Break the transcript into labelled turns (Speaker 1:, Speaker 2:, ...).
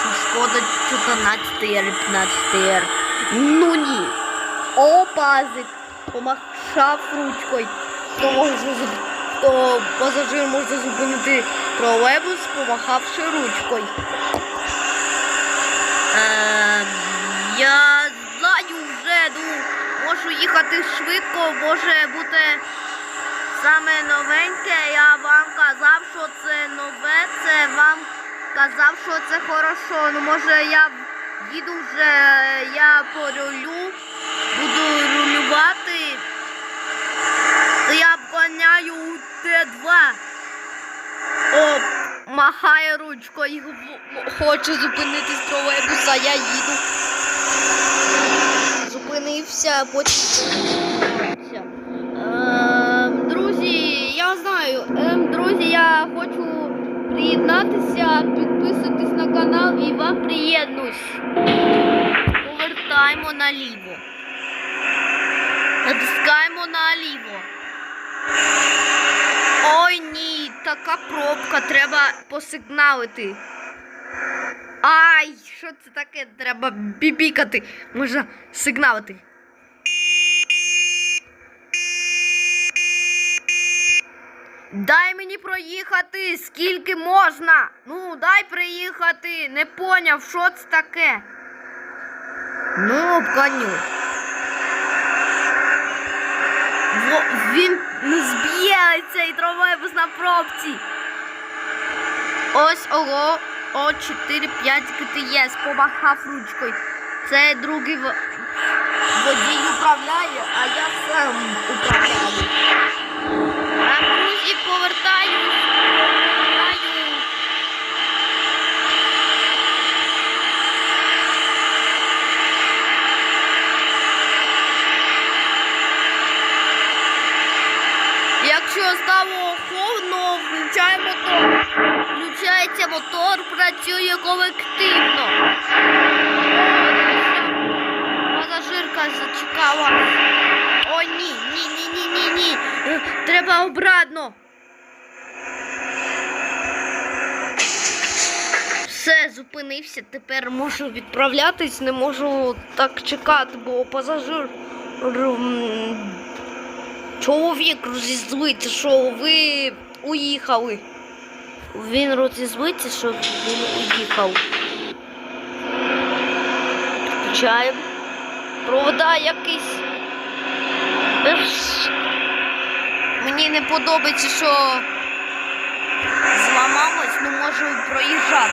Speaker 1: Що шкода 14 єр, 15 єр. Ну ні. О, пазик. Помахав ручкою. То може зуп- то пасажир може зупинити тролейбус, помахавши ручкою. Ем, я знаю вже, ну, можу їхати швидко, може бути саме новеньке. Я вам казав, що це нове, це вам казав, що це хорошо. Ну може я їду вже, я порулю, буду рулювати. То я обганяю Т2. О, махає ручкою, в- хоче зупинитись тролейбуса, я їду. Зупинився, потім. Ем, друзі, я знаю, ем, друзі, я хочу приєднатися, підписуйтесь на канал і вам приєднусь. Повертаємо наліво. Натискаємо наліво. Ой ні, така пробка, треба посигналити. Ай, що це таке? Треба бібікати. Можна сигналити. Дай мені проїхати, скільки можна. Ну, дай приїхати. Не поняв, що це таке. Ну, обгоню. Во, він не зб'є цей тролейбус на пробці. Ось ого, о 4 5 ГТС помахав ручкою. Це другий водій управляє, а я сам управляю. А друзі, повертаю. повертаю. Якщо стало холодно, включаємо мотор. Включається мотор, працює колективно. Пасажирка зачекала. О, ні, ні, ні, ні, ні, ні. Е, Треба обратно. Все, зупинився. Тепер можу відправлятись, не можу так чекати, бо пасажир. Чоловік розізлиться, що ви уїхали. Він розізлиться, що він уїхав. Включаємо. Провода якийсь. Еж. Мені не подобається, що зламалось, не можу проїжджати.